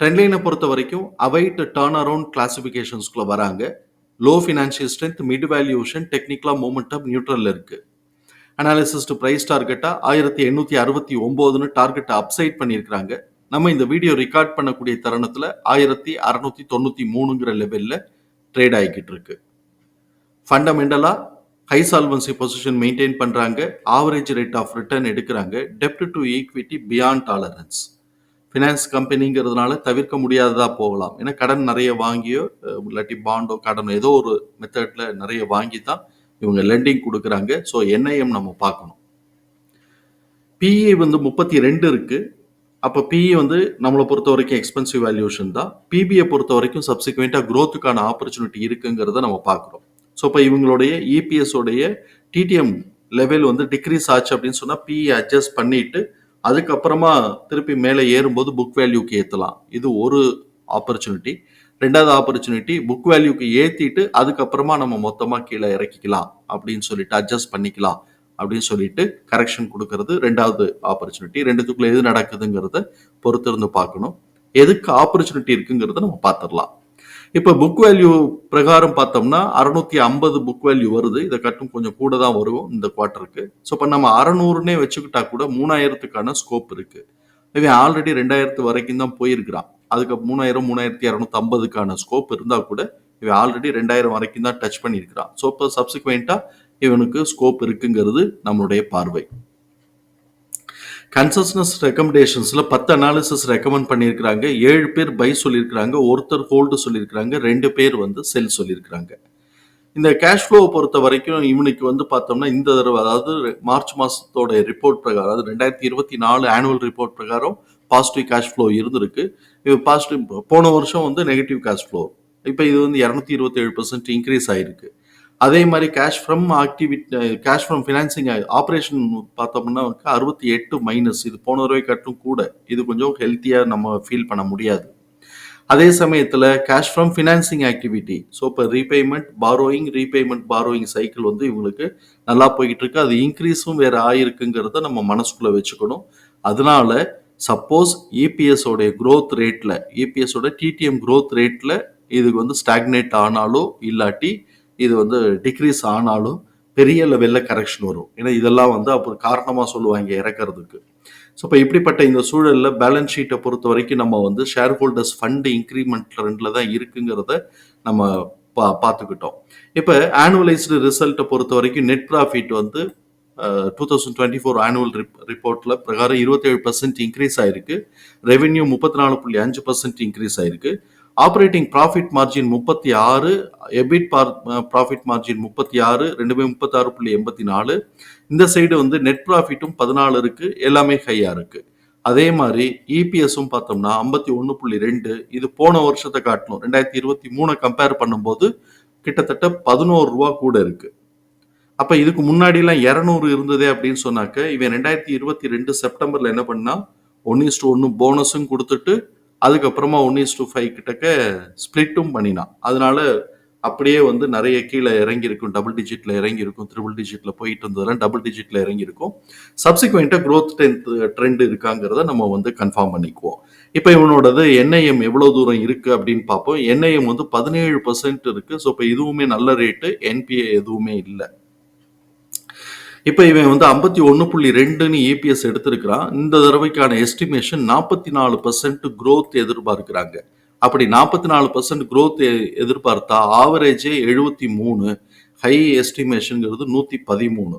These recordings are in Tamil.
ட்ரெண்ட்லைனை பொறுத்த வரைக்கும் அவைட் டேர்ன் அரவுண்ட் கிளாசிஃபிகேஷன்ஸ்குள்ளே வராங்க. Low financial strength mid valuation டெக்னிக்கலாக மூமெண்டம் நியூட்ரலில் இருக்குது அனாலிசிஸ்ட் ப்ரைஸ் டார்கெட்டாக ஆயிரத்தி எண்ணூற்றி அறுபத்தி ஒம்போதுன்னு டார்கெட்டை அப்சைட் பண்ணியிருக்கிறாங்க. நம்ம இந்த வீடியோ ரெக்கார்ட் பண்ணக்கூடிய தருணத்தில் ஆயிரத்தி அறநூற்றி தொண்ணூற்றி மூணுங்கிற லெவலில் ட்ரேட் ஆகிக்கிட்டு இருக்கு. ஃபண்டமெண்டலாக ஹை சால்வன்சி பொசிஷன் மெயின்டைன் பண்ணுறாங்க ஆவரேஜ் ரேட் ஆஃப் ரிட்டர்ன் எடுக்கிறாங்க. டெப்ட் to equity beyond tolerance finance கம்பெனிங்கிறதுனால தவிர்க்க முடியாததாக போகலாம். ஏன்னா கடன் நிறைய வாங்கியோ இல்லாட்டி பாண்டோ கடனோ ஏதோ ஒரு மெத்தடில் நிறைய வாங்கி தான் இவங்க லெண்டிங் கொடுக்குறாங்க. ஸோ என்ஐஎம் நம்ம பார்க்கணும். பிஇ வந்து முப்பத்தி ரெண்டு இருக்கு. அப்போ பிஇ வந்து நம்மளை பொறுத்த வரைக்கும் எக்ஸ்பென்சிவ் வேல்யூஷன் தான். பிபிஐ பொறுத்த வரைக்கும் சப்சிக்வெண்ட்டாக க்ரோத்துக்கான ஆப்பர்ச்சுனிட்டி இருக்குங்கிறத நம்ம பார்க்குறோம். ஸோ இப்போ இவங்களுடைய இபிஎஸ் உடைய டிடிஎம் லெவல் வந்து டிக்ரீஸ் ஆச்சு அப்படின்னு சொன்னால் பிஇ அட்ஜஸ்ட் பண்ணிட்டு அதுக்கப்புறமா திருப்பி மேலே ஏறும்போது புக் வேல்யூக்கு ஏற்றலாம் இது ஒரு ஆப்பர்ச்சுனிட்டி ரெண்டாவது ஆப்பர்ச்சுனிட்டி புக் வேல்யூக்கு ஏற்றிட்டு அதுக்கப்புறமா நம்ம மொத்தமாக கீழே இறக்கிக்கலாம் அப்படின்னு சொல்லிட்டு அட்ஜஸ்ட் பண்ணிக்கலாம் அப்படின்னு சொல்லிட்டு கரெக்ஷன் கொடுக்கறது ரெண்டாவது ஆப்பர்ச்சுனிட்டி ரெண்டுத்துக்குள்ள எது நடக்குதுங்கிறத பொறுத்திருந்து பார்க்கணும். எதுக்கு ஆப்பர்ச்சுனிட்டி இருக்குங்கிறத நம்ம பார்த்துடலாம். இப்போ புக் வேல்யூ பிரகாரம் பார்த்தோம்னா அறுநூத்தி ஐம்பது புக் வேல்யூ வருது. இதை கட்டும் கொஞ்சம் கூட தான் வரும் இந்த குவார்ட்டருக்கு ஸோ இப்போ நம்ம அறநூறுனே வச்சுக்கிட்டா கூட மூணாயிரத்துக்கான ஸ்கோப் இருக்கு. இவன் ஆல்ரெடி ரெண்டாயிரத்து வரைக்கும் தான் போயிருக்கிறான். அதுக்கு மூணாயிரம் மூணாயிரத்தி இரநூத்தி ஐம்பதுக்கான ஸ்கோப் இருந்தால் கூட இவன் ஆல்ரெடி ரெண்டாயிரம் வரைக்கும் தான் டச் பண்ணியிருக்கிறான். ஸோ இப்போ சப்சிக்வெண்ட்டாக இவனுக்கு ஸ்கோப் இருக்குங்கிறது நம்மளுடைய பார்வை. கன்சஸ்னஸ் ரெக்கமெண்டேஷன்ஸில் பத்து அனாலிசிஸ் ரெக்கமெண்ட் பண்ணியிருக்கிறாங்க. ஏழு பேர் பை சொல்லியிருக்கிறாங்க. ஒருத்தர் ஹோல்டு சொல்லியிருக்கிறாங்க. ரெண்டு பேர் வந்து செல் சொல்லியிருக்கிறாங்க. இந்த கேஷ் ஃப்ளோவை பொறுத்த வரைக்கும் இவனுக்கு வந்து பார்த்தோம்னா இந்த தடவை அதாவது மார்ச் மாதத்தோட ரிப்போர்ட் பிரகாரம் அதாவது ரெண்டாயிரத்தி இருபத்தி நாலு ஆனுவல் ரிப்போர்ட் பிரகாரம் பாசிட்டிவ் கேஷ் ஃப்ளோ இருந்திருக்கு. இது பாசிட்டிவ் போன வருஷம் வந்து நெகட்டிவ் கேஷ் ஃப்ளோ இப்போ இது வந்து இரநூத்தி இருபத்தேழு பர்சன்ட் இன்க்ரீஸ் ஆயிருக்கு. அதே மாதிரி cash from activity cash from financing operation பார்த்தோம்னா அறுபத்தி எட்டு மைனஸ் இது போன தடவை கட்டும் கூட இது கொஞ்சம் ஹெல்த்தியாக நம்ம ஃபீல் பண்ண முடியாது. அதே சமயத்தில் cash from financing activity so இப்போ repayment borrowing repayment borrowing cycle வந்து இவங்களுக்கு நல்லா போய்கிட்டு இருக்கு. அது இன்க்ரீஸும் வேறு ஆயிருக்குங்கிறத நம்ம மனசுக்குள்ளே வச்சுக்கணும். அதனால சப்போஸ் இபிஎஸ் க்ரோத் ரேட்டில் இபிஎஸோட டிடிஎம் க்ரோத் ரேட்டில் இதுக்கு வந்து ஸ்டாக்னேட் ஆனாலோ இல்லாட்டி இது வந்து டிக்ரீஸ் ஆனாலும் பெரிய லெவலில் கரெக்ஷன் வரும். ஏன்னா இதெல்லாம் வந்து அப்புறம் காரணமாக சொல்லுவாங்க இறக்கறதுக்கு. ஸோ இப்போ இப்படிப்பட்ட இந்த சூழலில் பேலன்ஸ் ஷீட்டை பொறுத்த வரைக்கும் நம்ம வந்து ஷேர் ஹோல்டர்ஸ் ஃபண்டு இன்க்ரிமெண்ட் ரெண்டில் தான் இருக்குங்கிறத நம்ம பா பார்த்துக்கிட்டோம். இப்போ ஆனுவலைஸ்டு ரிசல்ட்டை பொறுத்த வரைக்கும் நெட் ப்ராஃபிட் வந்து two thousand twenty four annual rep ரிப்போர்ட்டில் பிரகாரம் இருபத்தேழு பர்சன்ட் இன்க்ரீஸ் ஆயிருக்கு. ரெவென்யூ முப்பத்தி நாலு புள்ளி அஞ்சு பர்சன்ட் இன்க்ரீஸ் ஆயிருக்கு. ஆப்ரேட்டிங் ப்ராஃபிட் மார்ஜின் முப்பத்தி ஆறு எபிட் பார் ப்ராஃபிட் மார்ஜின் முப்பத்தி ஆறு ரெண்டுமே முப்பத்தாறு புள்ளி எண்பத்தி நாலு. இந்த சைடு வந்து நெட் ப்ராஃபிட்டும் பதினாலு இருக்கு எல்லாமே ஹையா இருக்கு. அதே மாதிரி இபிஎஸும் பார்த்தோம்னா ஐம்பத்தி ஒன்று புள்ளி ரெண்டு இது போன வருஷத்தை காட்டணும் ரெண்டாயிரத்தி இருபத்தி மூணை கம்பேர் பண்ணும்போது கிட்டத்தட்ட பதினோரு ரூபா கூட இருக்கு. அப்போ இதுக்கு முன்னாடிலாம் இரநூறு இருந்ததே அப்படின்னு சொன்னாக்க இவன் ரெண்டாயிரத்தி இருபத்தி ரெண்டு செப்டம்பரில் என்ன பண்ணால் ஒன்று இஸ் ஒன்று போனஸும் கொடுத்துட்டு அதுக்கப்புறமா ஒன் இஸ் டூ ஃபைவ் கிட்டக்க ஸ்பிளிட்டும் பண்ணினான் அதனால அப்படியே வந்து நிறைய கீழே இறங்கியிருக்கும். டபுள் டிஜிட்ல இறங்கியிருக்கும். ட்ரிபிள் டிஜிட்ல போயிட்டு இருந்ததெல்லாம் டபுள் டிஜிட்ல இறங்கியிருக்கும். சப்சிக்வெண்ட்டாக க்ரோத் டென்த் ட்ரெண்ட் இருக்காங்கிறத நம்ம வந்து கன்ஃபார்ம் பண்ணிக்குவோம். இப்போ இவனோடது என்ஐஎம் எவ்வளோ தூரம் இருக்குது அப்படின்னு பார்ப்போம். என்ஐஎம் வந்து பதினேழு பர்சன்ட் இருக்குது ஸோ இப்போ இதுவுமே நல்ல ரேட்டு என்பிஏ எதுவுமே இல்லை. இப்போ இவன் வந்து ஐம்பத்தி ஒன்று புள்ளி ரெண்டுன்னு ஏபிஎஸ் எடுத்திருக்கிறான். இந்த தடவைக்கான எஸ்டிமேஷன் நாற்பத்தி நாலு பர்சன்ட் க்ரோத் எதிர்பார்க்கிறாங்க. அப்படி நாற்பத்தி நாலு பர்சன்ட் க்ரோத் எதிர்பார்த்தா ஆவரேஜே எழுபத்தி மூணு ஹை எஸ்டிமேஷனுங்கிறது நூற்றி பதிமூணு.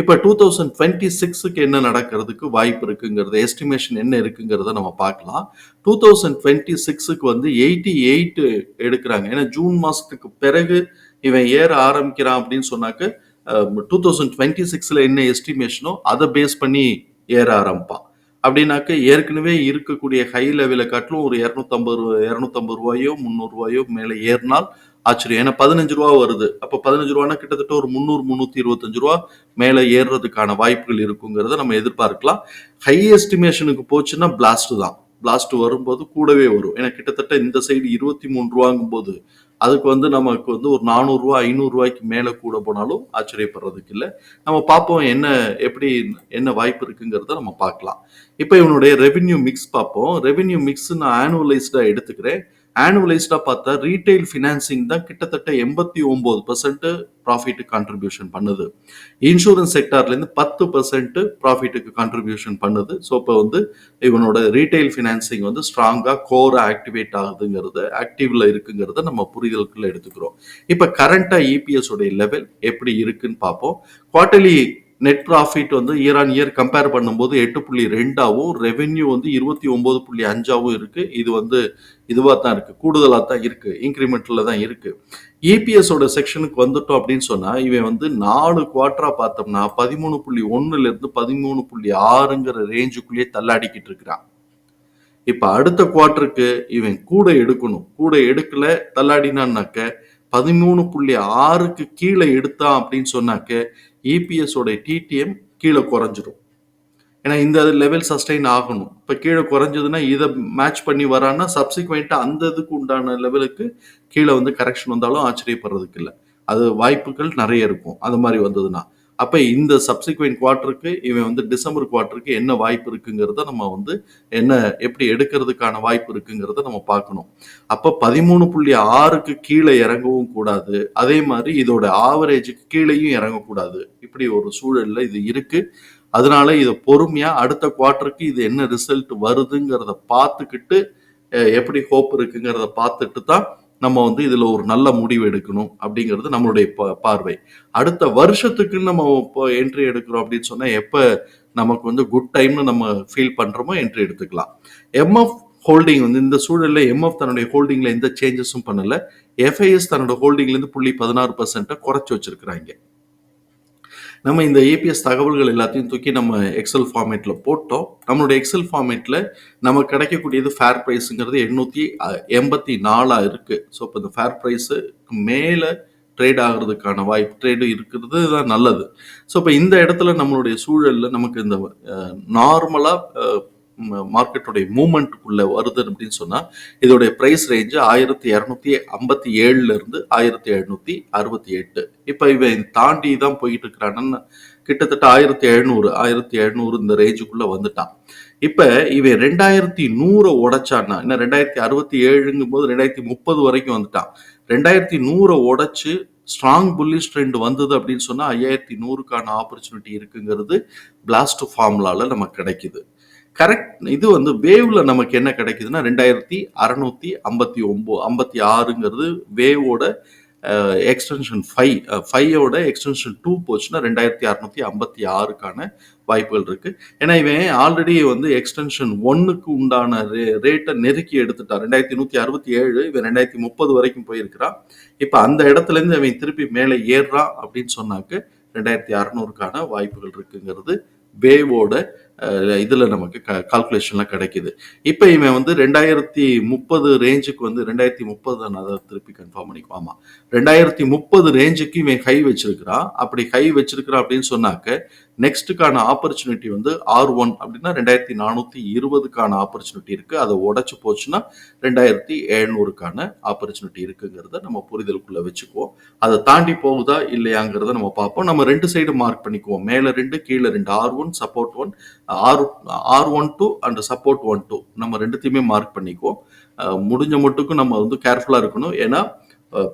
இப்போ டூ தௌசண்ட் டுவெண்ட்டி சிக்ஸுக்கு என்ன நடக்கிறதுக்கு வாய்ப்பு இருக்குங்கிறது எஸ்டிமேஷன் என்ன இருக்குங்கிறத நம்ம பார்க்கலாம். டூ தௌசண்ட் டுவெண்ட்டி சிக்ஸுக்கு வந்து எயிட்டி எயிட் எடுக்கிறாங்க. ஏன்னா ஜூன் மாதத்துக்கு பிறகு இவன் ஏற ஆரம்பிக்கிறான் அப்படின்னு சொன்னாக்க டூ தௌசண்ட் டுவெண்ட்டி சிக்ஸில் என்ன எஸ்டிமேஷனோ அதை பேஸ் பண்ணி ஏற ஆரம்பிப்பான் அப்படின்னாக்க ஏற்கனவே இருக்கக்கூடிய ஹை லெவலை காட்டிலும் ஒரு இரநூத்தம்பது ரூபா இரநூத்தம்பது ரூபாயோ முந்நூறுவாயோ மேலே ஏறினால் ஆச்சரியம். ஏன்னா பதினஞ்சு ரூபா வருது. அப்போ பதினஞ்சு ரூபானா கிட்டத்தட்ட ஒரு முந்நூறு முந்நூற்றி இருபத்தஞ்சு ரூபா மேலே ஏறுறதுக்கான வாய்ப்புகள் இருக்குங்கிறத நம்ம எதிர்பார்க்கலாம். ஹை எஸ்டிமேஷனுக்கு போச்சுன்னா பிளாஸ்ட் தான். பிளாஸ்ட் வரும்போது கூடவே வரும். ஏன்னா கிட்டத்தட்ட இந்த சைடு இருபத்தி மூணு ரூபாங்கும் போது அதுக்கு வந்து நமக்கு வந்து ஒரு நானூறுரூவா ஐநூறுரூவாய்க்கு மேலே கூட போனாலும் ஆச்சரியப்படுறதுக்கு இல்லை. நம்ம பார்ப்போம் என்ன எப்படி என்ன வாய்ப்பு இருக்குங்கிறத நம்ம பார்க்கலாம். இப்போ இவனுடைய ரெவென்யூ மிக்ஸ் பார்ப்போம். ரெவென்யூ மிக்ஸ் நான் ஆனுவலைஸ்டாக எடுத்துக்கிறேன். ஆனுவலைஸ்டாக பார்த்தா ரீட்டைல் ஃபினான்சிங் தான் கிட்டத்தட்ட எண்பத்தி ஒம்பது பர்சன்ட் ப்ராஃபிட்டு கான்ட்ரிபியூஷன் பண்ணுது. இன்சூரன்ஸ் செக்டார்லேருந்து பத்து பர்சன்ட் ப்ராஃபிட்டுக்கு கான்ட்ரிபியூஷன் பண்ணுது. ஸோ இப்போ வந்து இவனோட ரீட்டைல் ஃபினான்சிங் வந்து ஸ்ட்ராங்காக கோராக ஆக்டிவேட் ஆகுதுங்கிறது ஆக்டிவ்ல இருக்குங்கிறத நம்ம புரிதலுக்குள்ள எடுத்துக்கிறோம். இப்போ கரண்ட்டாக இபிஎஸ் உடைய லெவல் எப்படி இருக்குன்னு பார்ப்போம். குவார்ட்டர்லி நெட் ப்ராஃபிட் வந்து இயர் ஆன் இயர் கம்பேர் பண்ணும்போது எட்டு புள்ளி ரெண்டாவும் ரெவென்யூ வந்து இருபத்தி ஒம்பது புள்ளி அஞ்சாவும் இருக்கு. இது வந்து இதுவாக தான் இருக்கு. கூடுதலாக தான் இருக்குது இன்க்ரிமெண்ட்டில் தான் இருக்குது இபிஎஸோட செக்ஷனுக்கு வந்துட்டோம் அப்படின்னு சொன்னால் இவன் வந்து நாலு குவார்ட்டராக பார்த்தோம்னா பதிமூணு புள்ளி ஒன்றுலேருந்து பதிமூணு புள்ளி ஆறுங்கிற ரேஞ்சுக்குள்ளேயே தள்ளாடிக்கிட்டு இருக்கிறான். இப்போ அடுத்த குவார்ட்டருக்கு இவன் கூட எடுக்கணும். கூட எடுக்கல தள்ளாடினான்னாக்க பதிமூணு புள்ளி ஆறுக்கு கீழே எடுத்தான் அப்படின்னு சொன்னாக்க இபிஎஸோட டிடிஎம் கீழே குறைஞ்சிடும் ஏன்னா இந்த லெவல் சஸ்டைன் ஆகணும். இப்போ கீழே குறைஞ்சதுன்னா இதை மேட்ச் பண்ணி வரான்னா சப்சிக்வெண்ட்டாக அந்த இதுக்கு உண்டான லெவலுக்கு கீழே வந்து கரெக்ஷன் வந்தாலும் ஆச்சரியப்படுறதுக்கு இல்லை. அது வாய்ப்புகள் நிறைய இருக்கும். அது மாதிரி வந்ததுன்னா. அப்போ இந்த சப்சிக்வெண்ட் குவார்ட்டருக்கு இவன் வந்து டிசம்பர் குவார்ட்டருக்கு என்ன வாய்ப்பு இருக்குங்கிறத நம்ம வந்து என்ன எப்படி எடுக்கிறதுக்கான வாய்ப்பு இருக்குங்கிறத நம்ம பார்க்கணும். அப்போ பதிமூணு புள்ளி ஆறுக்கு கீழே இறங்கவும் கூடாது. அதே மாதிரி இதோட ஆவரேஜுக்கு கீழேயும் இறங்கக்கூடாது. இப்படி ஒரு சூழலில் இது இருக்கு. அதனால இதை பொறுமையாக அடுத்த குவார்ட்டருக்கு இது என்ன ரிசல்ட் வருதுங்கிறத பார்த்துக்கிட்டு எப்படி ஹோப் இருக்குங்கிறத பார்த்துட்டு தான் நம்ம வந்து இதுல ஒரு நல்ல முடிவு எடுக்கணும் அப்படிங்கிறது நம்மளுடைய பார்வை. அடுத்த வருஷத்துக்கு நம்ம இப்போ என்ட்ரி எடுக்கிறோம் அப்படின்னு சொன்னா எப்ப நமக்கு வந்து குட் டைம்னு நம்ம ஃபீல் பண்றோமோ என்ட்ரி எடுத்துக்கலாம். எம்எஃப் ஹோல்டிங் வந்து இந்த சூழல்ல எம்எஃப் தன்னுடைய ஹோல்டிங்ல எந்த சேஞ்சஸும் பண்ணல. எஃப்ஐஎஸ் தன்னோட ஹோல்டிங்ல இருந்து புள்ளி பதினாறு பர்சன்ட்டை குறைச்சு வச்சிருக்கிறாங்க. நம்ம இந்த ஏபிஎஸ் தகவல்கள் எல்லாத்தையும் தூக்கி நம்ம எக்ஸல் ஃபார்மேட்டில் போட்டோம். நம்மளுடைய எக்ஸல் ஃபார்மேட்டில் நம்ம கிடைக்கக்கூடியது ஃபேர் ப்ரைஸுங்கிறது எண்ணூற்றி எண்பத்தி நாலாக இருக்குது ஸோ இப்போ இந்த ஃபேர் ப்ரைஸு மேலே ட்ரேட் ஆகிறதுக்கான வாய்ப்பு ட்ரேடு இருக்கிறது தான் நல்லது. ஸோ இப்போ இந்த இடத்துல நம்மளுடைய சூழலில் நமக்கு இந்த நார்மலாக மார்க்கெட்டுடைய மூமெண்ட்டுக்குள்ளே வருது அப்படின்னு சொன்னால் இதோடைய ப்ரைஸ் ரேஞ்சு ஆயிரத்தி இரநூத்தி ஐம்பத்தி ஏழுல இருந்து ஆயிரத்தி எழுநூத்தி அறுபத்தி எட்டு. இப்போ இவன் தாண்டி தான் போயிட்டு இருக்கிறான்னு கிட்டத்தட்ட ஆயிரத்தி எழுநூறு ஆயிரத்தி எழுநூறு இந்த ரேஞ்சுக்குள்ளே வந்துட்டான். இப்போ இவன் ரெண்டாயிரத்தி நூறை உடைச்சான்னா இன்னும் ரெண்டாயிரத்தி அறுபத்தி ஏழுங்கும் போது ரெண்டாயிரத்தி முப்பது வரைக்கும் வந்துட்டான். ரெண்டாயிரத்தி நூறை உடைச்சு ஸ்ட்ராங் புல்லிஷ் ட்ரெண்ட் வந்தது அப்படின்னு சொன்னால் ஐயாயிரத்தி நூறுக்கான ஆப்பர்ச்சுனிட்டி இருக்குங்கிறது பிளாஸ்ட் ஃபார்முலாவில் நமக்கு கிடைக்குது. கரெக்ட் இது வந்து வேவ்ல நமக்கு என்ன கிடைக்குதுன்னா ரெண்டாயிரத்தி அறநூத்தி ஐம்பத்தி ஒம்பது ஐம்பத்தி ஆறுங்கிறது வேவோட எக்ஸ்டென்ஷன் ஃபைவ் ஃபைவோட எக்ஸ்டென்ஷன் டூ போச்சுன்னா ரெண்டாயிரத்தி அறநூத்தி ஐம்பத்தி ஆறுக்கான வாய்ப்புகள் இருக்கு. ஏன்னா இவன் ஆல்ரெடி வந்து எக்ஸ்டென்ஷன் ஒன்னுக்கு உண்டான ரே ரேட்டை நெருக்கி எடுத்துட்டான். ரெண்டாயிரத்தி நூற்றி அறுபத்தி ஏழு இவன் ரெண்டாயிரத்தி முப்பது வரைக்கும் போயிருக்கிறான். இப்போ அந்த இடத்துல இருந்து அவன் திருப்பி மேலே ஏறுறான் அப்படின்னு சொன்னாக்க ரெண்டாயிரத்தி அறநூறுக்கான வாய்ப்புகள் இருக்குங்கிறது வேவோட இதில் நமக்கு கால்குலேஷன்லாம் கிடைக்குது. இப்போ இவன் வந்து ரெண்டாயிரத்தி முப்பது ரேஞ்சுக்கு வந்து ரெண்டாயிரத்தி முப்பது நான் அதை திருப்பி கன்ஃபார்ம் பண்ணிக்குவோம் ஆமாம் ரெண்டாயிரத்தி முப்பது ரேஞ்சுக்கு இவன் ஹை வச்சிருக்கிறான். அப்படி ஹை வச்சிருக்கிறான் அப்படின்னு சொன்னாக்க நெக்ஸ்ட்டுக்கான ஆப்பர்ச்சுனிட்டி வந்து ஆர் ஒன் அப்படின்னா ரெண்டாயிரத்தி நானூற்றி இருபதுக்கான ஆப்பர்ச்சுனிட்டி இருக்குது அதை உடச்சி போச்சுன்னா ரெண்டாயிரத்தி எழுநூறுக்கான ஆப்பர்ச்சுனிட்டி இருக்குங்கிறத நம்ம புரிதலுக்குள்ளே வச்சுக்குவோம். அதை தாண்டி போகுதா இல்லையாங்கிறத நம்ம பார்ப்போம். நம்ம ரெண்டு சைடு மார்க் பண்ணிக்குவோம். மேலே ரெண்டு கீழே ரெண்டு. R one support one R R one two and support one two நம்ம ரெண்டுத்தையுமே மார்க் பண்ணிக்குவோம். முடிஞ்ச மட்டுக்கும் நம்ம வந்து கேர்ஃபுல்லாக இருக்கணும். ஏன்னா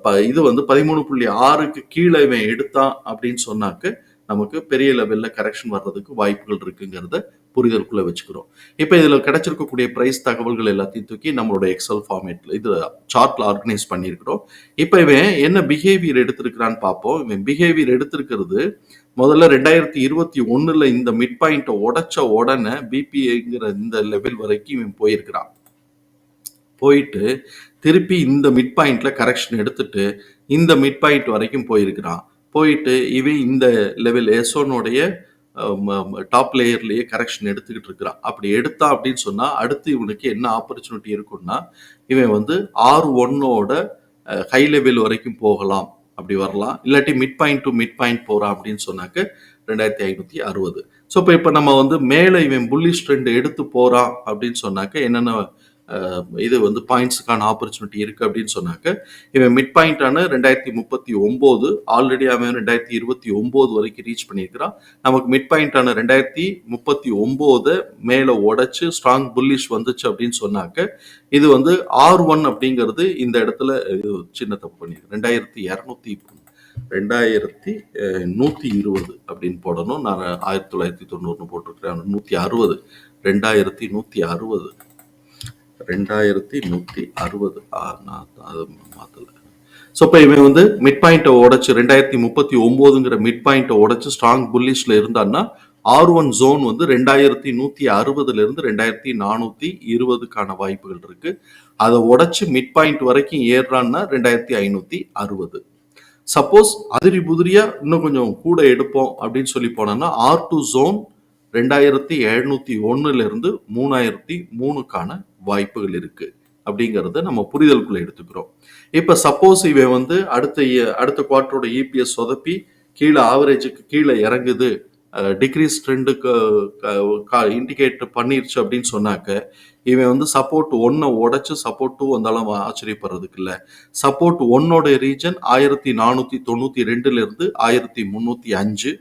ப- இது வந்து பதிமூணு புள்ளி ஆறுக்கு கீழே இவன் எடுத்தான் அப்படின்னு சொன்னாக்க நமக்கு பெரிய லெவலில் கரெக்ஷன் வர்றதுக்கு வாய்ப்புகள் இருக்குங்கிறத புரிதலுக்குள்ளே வச்சுக்கிறோம். இப்போ இதில் கிடைச்சிருக்கக்கூடிய ப்ரைஸ் தகவல்கள் எல்லாத்தையும் தூக்கி நம்மளோட எக்ஸல் ஃபார்மேட்டில் இது சார்ட்டில் ஆர்கனைஸ் பண்ணியிருக்கிறோம். இப்போ இவன் என்ன பிஹேவியர் எடுத்திருக்கிறான்னு பார்ப்போம். இவன் பிஹேவியர் எடுத்திருக்கிறது முதல்ல ரெண்டாயிரத்தி இருபத்தி ஒன்றில் இந்த மிட் பாயிண்ட்டை உடச்ச உடனே பிபிஐங்கிற இந்த லெவல் வரைக்கும் இவன் போயிருக்கிறான். போயிட்டு திருப்பி இந்த மிட் பாயிண்ட்ல கரெக்ஷன் எடுத்துட்டு இந்த மிட் பாயிண்ட் வரைக்கும் போயிருக்கிறான். போயிட்டு இவன் இந்த லெவல் எஸ்ஓனுடைய டாப் லேயர்லேயே கரெக்ஷன் எடுத்துக்கிட்டு இருக்கிறான். அப்படி எடுத்தா அப்படின்னு சொன்னால் அடுத்து இவனுக்கு என்ன ஆப்பர்ச்சுனிட்டி இருக்குன்னா இவன் வந்து ஆர் ஒன்னோட ஹை லெவல் வரைக்கும் போகலாம். அப்படி வரலாம். இல்லாட்டி mid point to mid point போகிறான் அப்படின்னு சொன்னாக்க ரெண்டாயிரத்தி ஐநூற்றி அறுபது. ஸோ இப்போ இப்போ நம்ம வந்து மேலே இவன் புல்லிஷ் ட்ரெண்ட் எடுத்து போகிறான் அப்படின்னு சொன்னாக்க என்னென்ன இது வந்து பாயிண்ட்ஸுக்கான ஆப்பர்ச்சுனிட்டி இருக்குது அப்படின்னு சொன்னாக்க இவன் மிட் பாயிண்டான ரெண்டாயிரத்தி முப்பத்தி ஒம்போது ஆல்ரெடி அவன் ரெண்டாயிரத்தி இருபத்தி ஒம்போது வரைக்கும் ரீச் பண்ணியிருக்கிறான். நமக்கு மிட் பாயிண்டான ரெண்டாயிரத்தி முப்பத்தி ஒம்போதை மேலே உடைச்சு ஸ்ட்ராங் புல்லிஷ் வந்துச்சு அப்படின்னு சொன்னாக்க இது வந்து ஆர் ஒன் அப்படிங்கிறது இந்த இடத்துல இது சின்ன தப்பு பண்ணியிருக்கு. ரெண்டாயிரத்தி இரநூத்தி ரெண்டாயிரத்தி நூற்றி இருபது அப்படின்னு போடணும். நான் ஆயிரத்தி தொள்ளாயிரத்தி தொண்ணூறுன்னு போட்டிருக்கிறேன். நூற்றி அறுபது. ரெண்டாயிரத்தி நூற்றி அறுபது. ரெண்டாயிரத்தி நூத்தி அறுபது நான் அது மாத்தல. ஸோ இப்போ இவன் வந்து மிட் பாயிண்ட்டை உடச்சு ரெண்டாயிரத்தி முப்பத்தி ஒம்போதுங்கிற மிட் பாயிண்ட்டை உடச்சு ஸ்ட்ராங் புல்லிஷ்ல இருந்தான்னா ஆர் ஒன் ஜோன் வந்து ரெண்டாயிரத்தி நூத்தி அறுபதுல இருந்து ரெண்டாயிரத்தி நானூத்தி இருபதுக்கான வாய்ப்புகள் இருக்கு. அதை உடைச்சு மிட் பாயிண்ட் வரைக்கும் ஏறுறான்னா ரெண்டாயிரத்தி ஐநூத்தி அறுபது. சப்போஸ் அதிரி புதிரியா இன்னும் கொஞ்சம் கூட எடுப்போம் அப்படின்னு சொல்லி போனோம்னா ஆர் டூ ஜோன் ரெண்டாயிரத்தி எழுநூத்தி ஒன்னுலேருந்து மூணாயிரத்தி மூணுக்கான வாய்ப்புகள் இருக்கு. அப்படிங்கிறத நம்ம புரிதலுக்குள்ள எடுத்துக்கிறோம். இப்போ சப்போஸ் இவன் வந்து அடுத்த அடுத்த குவார்டரோட இபிஎஸ் சொதப்பி கீழே ஆவரேஜுக்கு கீழே இறங்குது. டிக்ரீஸ் ட்ரெண்டுக்கு இண்டிகேட் பண்ணிருச்சு அப்படின்னு சொன்னாக்க இவன் வந்து சப்போர்ட் ஒன்னை உடைச்சு சப்போர்ட் டூ வந்தாலும் ஆச்சரியப்படுறதுக்கு இல்லை. சப்போர்ட் ஒன்னோட ரீஜன் ஆயிரத்தி நானூற்றி தொண்ணூற்றி ரெண்டுலேருந்து ஆயிரத்தி முந்நூற்றி அஞ்சு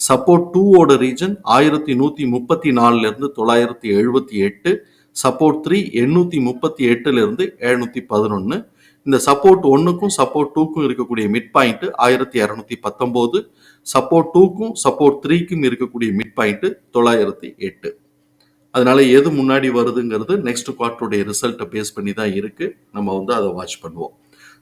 சப்போர்ட் டூவோட ரீஜன் ஆயிரத்தி நூற்றி முப்பத்தி நாலுலேருந்து தொள்ளாயிரத்தி எழுபத்தி எட்டு சப்போர்ட் த்ரீ எண்ணூற்றி முப்பத்தி எட்டுலேருந்து எழுநூற்றி பதினொன்று இந்த சப்போர்ட் ஒன்றுக்கும் சப்போர்ட் டூக்கும் இருக்கக்கூடிய மிட் பாயிண்ட்டு ஆயிரத்தி இரநூத்தி பத்தொம்போது சப்போர்ட் டூக்கும் சப்போர்ட் த்ரீக்கும் இருக்கக்கூடிய மிட் பாயிண்ட்டு தொள்ளாயிரத்தி எட்டு. அதனால எது முன்னாடி வருதுங்கிறது நெக்ஸ்ட் குவார்ட்டருடைய ரிசல்ட்டை பேஸ் பண்ணி தான் இருக்கு. நம்ம வந்து அதை வாட்ச் பண்ணுவோம்.